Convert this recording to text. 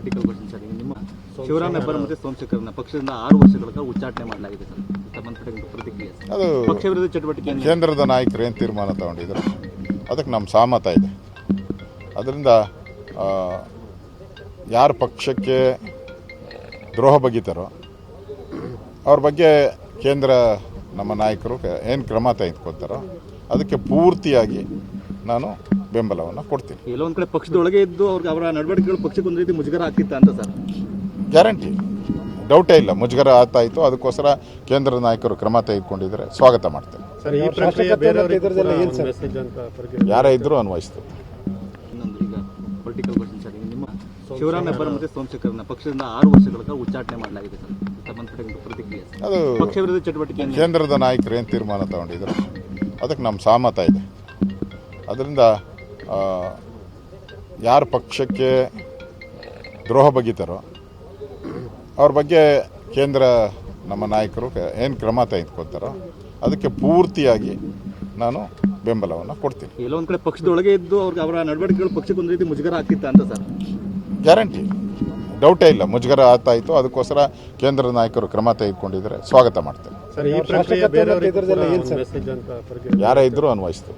Political question sir. ನಿಮ್ಮ ಶಿವರಾಮ್ ಹೆಬ್ಬಾರ್ ಮತ್ತೆ ಸೋಮಶೇಖರ್ನ ಪಕ್ಷದಿಂದ ಆರು ವರ್ಷಗಳ ಕಾಲ ಉಚ್ಚಾಟನೆ ಮಾಡಲಾಗಿದೆ ಸರ್. ಸಂಬಂಧಪಟ್ಟ ಪ್ರತಿಕ್ರಿಯೆ ಅದು ಪಕ್ಷ ವಿರೋಧ ಚಟುವಟಿಕೆ ಕೇಂದ್ರದ ನಾಯಕರು ಏನು ತೀರ್ಮಾನ ತಗೊಂಡಿದ್ರು? ಅದಕ್ಕೆ ನಮ್ಮ ಸಹಮತ ಇದೆ. ಅದರಿಂದ ಯಾರ ಪಕ್ಷಕ್ಕೆ ದ್ರೋಹ ಬಗೀತಾರೋ ಅವ್ರ ಬಗ್ಗೆ ಕೇಂದ್ರ ನಮ್ಮ ನಾಯಕರು ಏನು ಕ್ರಮ ತೆಗೆದುಕೊತಾರೋ ಅದಕ್ಕೆ ಪೂರ್ತಿಯಾಗಿ ನಾನು ಬೆಂಬಲವನ್ನು ಕೊಡ್ತೀನಿ. ಕೆಲವೊಂದು ಒಂದ್ ಕಡೆ ಪಕ್ಷದೊಳಗೆ ಇದ್ದು ಅವ್ರಿಗೆ ಅವರ ನಡವಳಿಕೆಗಳು ಪಕ್ಷಕ್ಕೆ ಒಂದು ರೀತಿ ಮುಜುಗರ ಆಗ್ತಿತ್ತ ಅಂತ ಸರ್? ಗ್ಯಾರಂಟಿ. ಡೌಟೇ ಇಲ್ಲ. ಮುಜುಗರ ಆಗ್ತಾ ಇತ್ತು ಅದಕ್ಕೋಸ್ಕರ ಕೇಂದ್ರದ ನಾಯಕರು ಕ್ರಮ ತೆಗೆದುಕೊಂಡಿದ್ದಾರೆ. ಸ್ವಾಗತ ಮಾಡ್ತೇನೆ. ಸರ್ ಈ ಪ್ರಕ್ರಿಯೆ ಬೇರೆಯವರಿಗೆ ಕೂಡ ಒಂದು ಮೆಸೇಜ್ ಅಂತ ಅವ್ರಿಗೆ ಯಾರೇ ಇದ್ದರೂ ಅನ್ವಯಿಸ್ತು. ಇನ್ನೊಂದು ಈಗ ಪೊಲಿಟಿಕಲ್ ಕ್ವಶನ್ ಸರ್. ನಿಮ್ಮ ಶಿವರಾಮ್ ಹೆಬ್ಬಾರ್ ಮತ್ತೆ ಸೋಮಶೇಖರ್ನ ಪಕ್ಷದಿಂದ ಆರು ವರ್ಷಗಳ ಕಾಲ ಉಚ್ಚಾಟನೆ ಮಾಡಲಾಗಿದೆ ಸರ್. ಸಂಬಂಧಪಟ್ಟ ಪ್ರತಿಕ್ರಿಯೆ ಅದು ಪಕ್ಷ ವಿರೋಧಿ ಚಟುವಟಿಕೆ ಕೇಂದ್ರದ ನಾಯಕರು ಏನು ತೀರ್ಮಾನ ತಗೊಂಡಿದ್ರು? ಅದಕ್ಕೆ ನಮ್ಮ ಸಹಮತ ಇದೆ. ಅದರಿಂದ ಯಾರ ಪಕ್ಷಕ್ಕೆ ದ್ರೋಹ ಬಗೀತಾರೋ ಅವ್ರ ಬಗ್ಗೆ ಕೇಂದ್ರ ನಮ್ಮ ನಾಯಕರು ಏನು ಕ್ರಮ ತೆಗೆದುಕೊಳ್ತಾರೋ ಅದಕ್ಕೆ ಪೂರ್ತಿಯಾಗಿ ನಾನು ಬೆಂಬಲವನ್ನು ಕೊಡ್ತೀನಿ. ಕೆಲವೊಂದು ಕಡೆ ಪಕ್ಷದೊಳಗೆ ಇದ್ದು ಅವ್ರಿಗೆ ಅವರ ನಡವಳಿಕೆಗಳು ಪಕ್ಷಕ್ಕೆ ಒಂದು ರೀತಿ ಮುಜುಗರ ಆಗ್ತಿತ್ತ ಅಂತ ಸರ್? ಗ್ಯಾರಂಟಿ. ಡೌಟೇ ಇಲ್ಲ ಮುಜುಗರ ಆಗ್ತಾ ಇತ್ತು ಅದಕ್ಕೋಸ್ಕರ ಕೇಂದ್ರ ನಾಯಕರು ಕ್ರಮ ತೆಗೆದುಕೊಂಡಿದ್ದಾರೆ. ಸ್ವಾಗತ ಮಾಡ್ತೇನೆ. ಯಾರೇ ಇದ್ದರೂ ಅನ್ವಯಿಸ್ತು